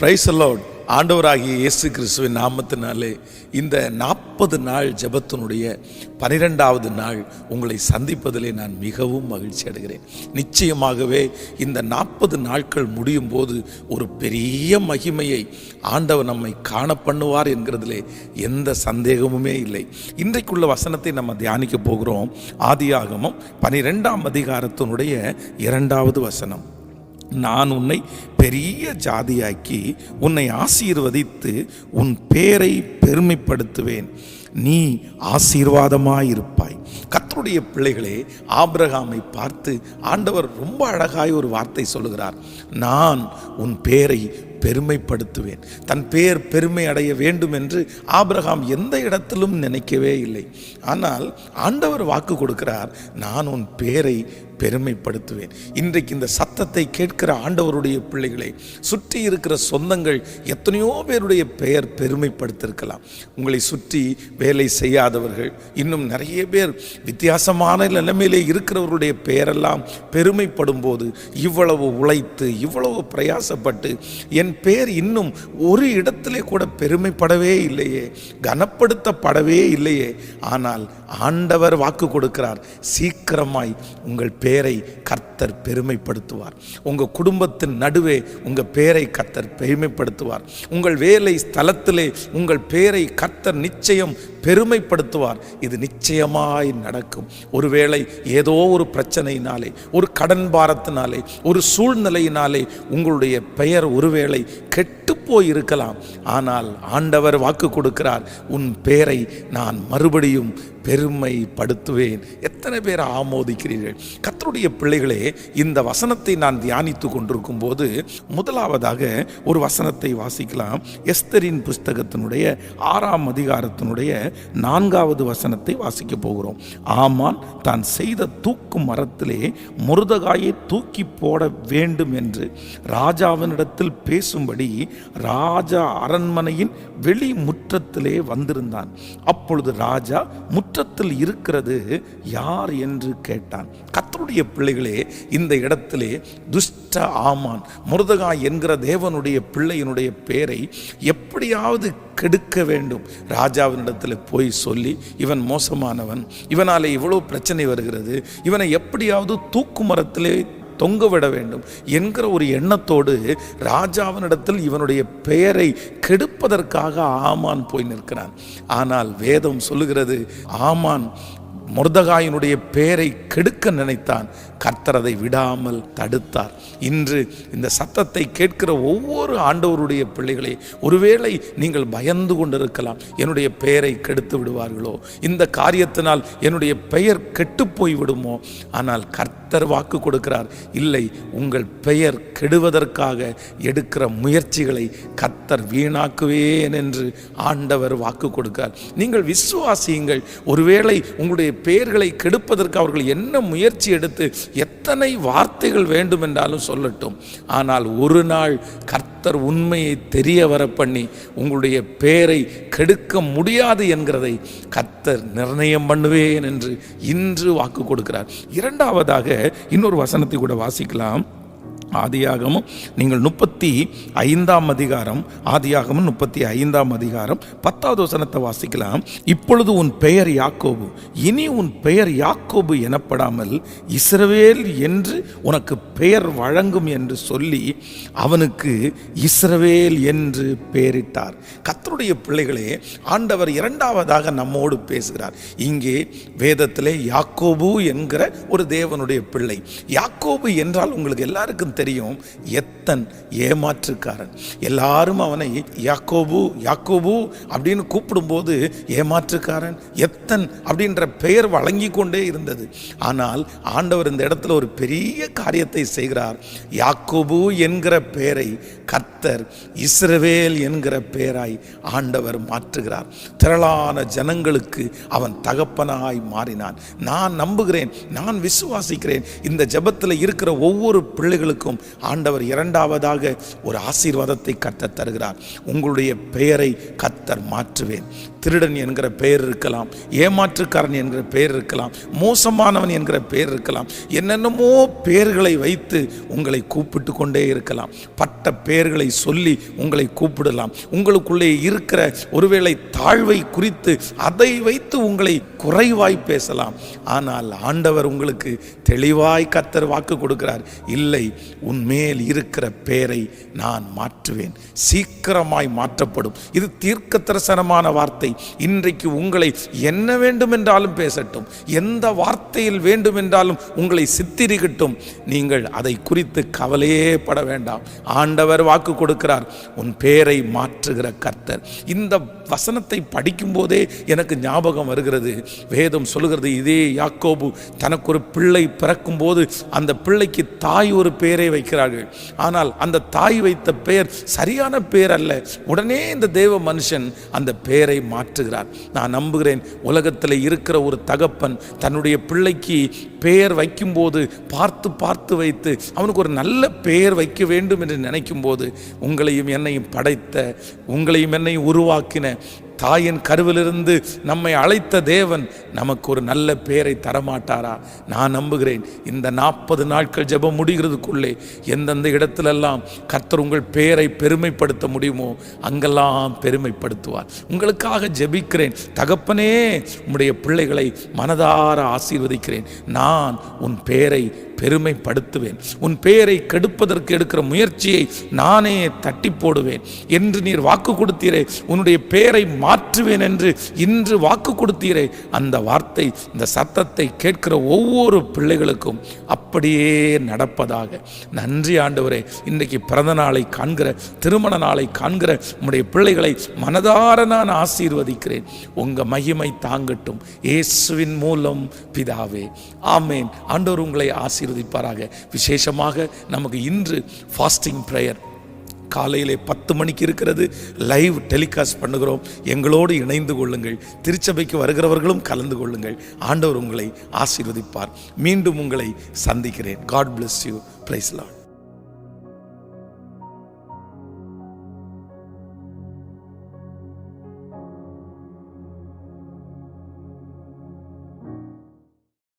Price allot ஆண்டவராகிய இயேசு கிறிஸ்துவின் நாமத்தினாலே இந்த நாற்பது நாள் ஜபத்தினுடைய பனிரெண்டாவது நாள் உங்களை சந்திப்பதிலே நான் மிகவும் மகிழ்ச்சி அடைகிறேன். நிச்சயமாகவே இந்த நாற்பது நாட்கள் முடியும் போது ஒரு பெரிய மகிமையை ஆண்டவர் நம்மை காண பண்ணுவார் என்கிறதிலே எந்த சந்தேகமுமே இல்லை. இன்றைக்குள்ள வசனத்தை நம்ம தியானிக்க போகிறோம். ஆதியாகமம் பனிரெண்டாம் அதிகாரத்தினுடைய இரண்டாவது வசனம். நான் உன்னை பெரிய ஜாதியாக்கி உன்னை ஆசீர்வதித்து உன் பேரை பெருமைப்படுத்துவேன். நீ ஆசீர்வாதமாயிருப்பாய். கத்தருடைய பிள்ளைகளே ஆபிரகாமை பார்த்து ஆண்டவர் ரொம்ப அழகாய் ஒரு வார்த்தை சொல்லுகிறார். நான் உன் பேரை பெருமைப்படுத்துவேன். தன் பேர் பெருமை அடைய வேண்டும் என்று ஆபிரகாம் எந்த இடத்திலும் நினைக்கவே இல்லை. ஆனால் ஆண்டவர் வாக்கு கொடுக்கிறார் நான் உன் பேரை பெருமைப்படுத்துவேன். இன்றைக்கு இந்த சத்தத்தை கேட்கிற ஆண்டவருடைய பிள்ளைகளை சுற்றி இருக்கிற சொந்தங்கள் எத்தனையோ பேருடைய பெயர் பெருமைப்படுத்திருக்கலாம். உங்களை சுற்றி வேலை செய்யாதவர்கள் இன்னும் நிறைய பேர் வித்தியாசமான நிலைமையிலே இருக்கிறவருடைய பெயரெல்லாம் பெருமைப்படும் போது இவ்வளவு உழைத்து இவ்வளவு பிரயாசப்பட்டு என் பெயர் இன்னும் ஒரு இடத்திலே கூட பெருமைப்படவே இல்லையே கனப்படுத்தப்படவே இல்லையே. ஆனால் ஆண்டவர் வாக்கு கொடுக்கிறார் சீக்கிரமாய் உங்கள் பேரை கர்த்தர் பெருமைப்படுத்துவார். உங்கள் குடும்பத்தின் நடுவே உங்கள் பேரை கர்த்தர் பெருமைப்படுத்துவார். உங்கள் வேலை ஸ்தலத்திலே உங்கள் பேரை கர்த்தர் நிச்சயம் பெருமைப்படுத்துவார். இது நிச்சயமாய் நடக்கும். ஒருவேளை ஏதோ ஒரு பிரச்சனையினாலே ஒரு கடன் பாரத்தினாலே ஒரு சூழ்நிலையினாலே உங்களுடைய பெயர் ஒருவேளை கெட்டு போய் இருக்கலாம் ஆனால் ஆண்டவர் வாக்கு கொடுக்கிறார் உன் பேரை நான் மறுபடியும் பெருமைப்படுத்துவேன். எத்தனை பேர் ஆமோதிக்கிறீர்கள்? கத்தருடைய பிள்ளைகளே இந்த வசனத்தை நான் தியானித்து கொண்டிருக்கும் போது முதலாவதாக ஒரு வசனத்தை வாசிக்கலாம். எஸ்தரின் புஸ்தகத்தினுடைய ஆறாம் அதிகாரத்தினுடைய நான்காவது வசனத்தை வாசிக்க போகிறோம். ஆமான் தான் செய்த தூக்கு மரத்திலே முருதகாயை தூக்கி போட வேண்டும் என்று ராஜாவினிடத்தில் பேசும்படி ராஜா அரண்மனையின் வெளி முற்றத்திலே வந்திருந்தான். அப்பொழுது ராஜா முற்றத்தில் இருக்கிறது யார் என்று கேட்டான். கத்தருடைய பிள்ளைகளே இந்த இடத்திலே துஷ்ட ஆமான் முருதகா என்கிற தேவனுடைய பிள்ளையினுடைய பெயரை எப்படியாவது கெடுக்க வேண்டும். ராஜாவினிடத்தில் போய் சொல்லி இவன் மோசமானவன் இவனாலே இவ்வளோ பிரச்சனை வருகிறது இவனை எப்படியாவது தூக்கு மரத்திலே தொங்க விட வேண்டும் என்கிற ஒரு எண்ணத்தோடு ராஜாவினிடத்தில் இவனுடைய பெயரை கெடுப்பதற்காக ஆமான் போய் நிற்கிறான். ஆனால் வேதம் சொல்லுகிறது ஆமான் முர்தகாயினுடைய பெயரை கெடுக்க நினைத்தான். கர்த்தரதை விடாமல் தடுத்தார். இன்று இந்த சத்தத்தை கேட்கிற ஒவ்வொரு ஆண்டவருடைய பிள்ளைகளே ஒருவேளை நீங்கள் பயந்து கொண்டிருக்கலாம் என்னுடைய பெயரை கெடுத்து விடுவார்களோ? இந்த காரியத்தினால் என்னுடைய பெயர் கெட்டு போய்விடுமோ? ஆனால் கர்த்தர் வாக்கு கொடுக்கிறார் இல்லை உங்கள் பெயர் கெடுவதற்காக எடுக்கிற முயற்சிகளை கர்த்தர் வீணாக்குவேன் என்று ஆண்டவர் வாக்கு கொடுக்கிறார். நீங்கள் விசுவாசியுங்கள் ஒருவேளை உங்களுடைய பெயர்களை கெடுப்பதற்கு அவர்கள் என்ன முயற்சி எடுத்து எத்தனை வார்த்தைகள் வேண்டும் என்றாலும் சொல்லட்டும். ஆனால் ஒரு நாள் கர்த்தர் உண்மையை தெரிய வர பண்ணி உங்களுடைய பெயரை கெடுக்க முடியாது என்கிறதை கர்த்தர் நிர்ணயம் பண்ணுவேன் என்று இன்று வாக்கு கொடுக்கிறார். இரண்டாவதாக இன்னொரு வசனத்தை கூட வாசிக்கலாம். ஆதியாகமும் நீங்கள் முப்பத்தி ஐந்தாம் அதிகாரம் ஆதியாகமும் முப்பத்தி ஐந்தாம் அதிகாரம் பத்தாவது வசனத்தை வாசிக்கலாம். இப்பொழுது உன் பெயர் யாக்கோபு. இனி உன் பெயர் யாக்கோபு எனப்படாமல் இஸ்ரவேல் என்று உனக்கு பெயர் வழங்கும் என்று சொல்லி அவனுக்கு இஸ்ரவேல் என்று பெயரிட்டார். கத்தருடைய பிள்ளைகளே ஆண்டவர் இரண்டாவதாக நம்மோடு பேசுகிறார். இங்கே வேதத்திலே யாக்கோபு என்கிற ஒரு தேவனுடைய பிள்ளை. யாக்கோபு என்றால் உங்களுக்கு எல்லாருக்கும் தெரியும் எத்தன் ஏமாற்றுக்காரன். எல்லாரும் அவனை யாக்கோபு யாக்கோபு அப்படின்னு கூப்பிடும்போது ஏமாற்றுக்காரன் எத்தன் அப்படின்ற பெயர் வழங்கி கொண்டே இருந்தது. ஆனால் ஆண்டவர் இந்த இடத்துல ஒரு பெரிய காரியத்தை செய்கிறார். யாக்கோபு என்கிற பெயரை கர்த்தர் இஸ்ரவேல் என்கிற பெயராய் ஆண்டவர் மாற்றுகிறார். திரளான ஜனங்களுக்கு அவன் தகப்பனாய் மாறினான். நான் நம்புகிறேன் நான் விசுவாசிக்கிறேன். இந்த ஜெபத்தில் இருக்கிற ஒவ்வொரு பிள்ளைகளுக்கும் பிள்ளைகளுக்கும் ஆண்டவர் இரண்டாவதாக ஒரு ஆசீர்வாதத்தை கத்தர் தருகிறார். உங்களுடைய பெயரை கத்தர் மாற்றுவேன். திருடன் என்கிற பெயர் இருக்கலாம் ஏமாற்றுக்காரன் என்கிற பெயர் இருக்கலாம் மோசமானவன் என்கிற பெயர் இருக்கலாம் என்னென்னமோ பெயர்களை வைத்து உங்களை கூப்பிட்டு கொண்டே இருக்கலாம். பட்ட பெயர்களை சொல்லி உங்களை கூப்பிடலாம். உங்களுக்குள்ளே இருக்கிற ஒருவேளை தாழ்வை குறித்து அதை வைத்து உங்களை குறைவாய் பேசலாம். ஆனால் ஆண்டவர் உங்களுக்கு தெளிவாய் கத்தர் வாக்கு கொடுக்கிறார். இல்லை உன்மேல் இருக்கிற பெயரை நான் மாற்றுவேன். சீக்கிரமாய் மாற்றப்படும். இது தீர்க்க தரிசனமான வார்த்தை. இன்றைக்கு உங்களை என்ன வேண்டுமென்றாலும் பேசட்டும். எந்த வார்த்தையில் வேண்டுமென்றாலும் உங்களை சித்திரிக்கட்டும். நீங்கள் அதை குறித்து கவலையே பட வேண்டாம். ஆண்டவர் வாக்கு கொடுக்கிறார். உன் பேரை மாற்றுகிற கர்த்தர். இந்த வசனத்தை படிக்கும்போதே எனக்கு ஞாபகம் வருகிறது. வேதம் சொல்லுகிறது இதே யாக்கோபு தனக்கு ஒரு பிள்ளை பிறக்கும்போது அந்த பிள்ளைக்கு தாய் ஒரு பெயரை வைக்கிறார்கள். ஆனால் அந்த தாய் வைத்த பெயர் சரியான பெயர் அல்ல. உடனே இந்த தேவ மனுஷன் அந்த பெயரை மாற்றுகிறார். நான் நம்புகிறேன் உலகத்தில் இருக்கிற ஒரு தகப்பன் தன்னுடைய பிள்ளைக்கு பெயர் வைக்கும்போது பார்த்து பார்த்து வைத்து அவனுக்கு ஒரு நல்ல பெயர் வைக்க வேண்டும் என்று நினைக்கும் போது உங்களையும் என்னையும் படைத்த உங்களையும் என்னையும் உருவாக்கின தாயின் கருவிலிருந்து நம்மை அழைத்த தேவன் நமக்கு ஒரு நல்ல பெயரை தரமாட்டாரா? நான் நம்புகிறேன் இந்த நாற்பது நாட்கள் ஜெபம் முடிகிறதுக்குள்ளே எந்தெந்த இடத்திலெல்லாம் கர்த்தர் உங்கள் பெயரை பெருமைப்படுத்த முடியுமோ அங்கெல்லாம் பெருமைப்படுத்துவார். உங்களுக்காக ஜெபிக்கிறேன். தகப்பனே உம்முடைய பிள்ளைகளை மனதார ஆசீர்வதிக்கிறேன். நான் உன் பெயரை பெருமைப்படுத்துவேன். உன் பெயரை கெடுப்பதற்கு எடுக்கிற முயற்சியை நானே தட்டி போடுவேன். என்று நீர் வாக்கு கொடுத்தீரே உன்னுடைய பெயரை மாற்றுவேன் என்று இன்று வாக்கு கொடுத்தீரே. அந்த வார்த்தை இந்த சத்தத்தை கேட்கிற ஒவ்வொரு பிள்ளைகளுக்கும் அப்படியே நடப்பதாக. நன்றி ஆண்டவரே. இன்றைக்கு பிறந்த நாளை காண்கிற திருமண நாளை காண்கிற உம்முடைய பிள்ளைகளை மனதார நான் ஆசீர்வதிக்கிறேன். உங்கள் மகிமை தாங்கட்டும். இயேசுவின் மூலம் பிதாவே. ஆமேன். ஆண்டவர் உங்களை ஆசீர்வதிப்பாராக. விசேஷமாக நமக்கு இன்று ஃபாஸ்டிங் ப்ரேயர் காலையிலே பத்து மணிக்கு இருக்கிறது. லைவ் டெலிகாஸ்ட் பண்ணுகிறோம். எங்களோடு இணைந்து கொள்ளுங்கள். திருச்சபைக்கு வருகிறவர்களும் கலந்து கொள்ளுங்கள். ஆண்டவர் உங்களை ஆசீர்வதிப்பார். மீண்டும் உங்களை சந்திக்கிறேன். God bless you price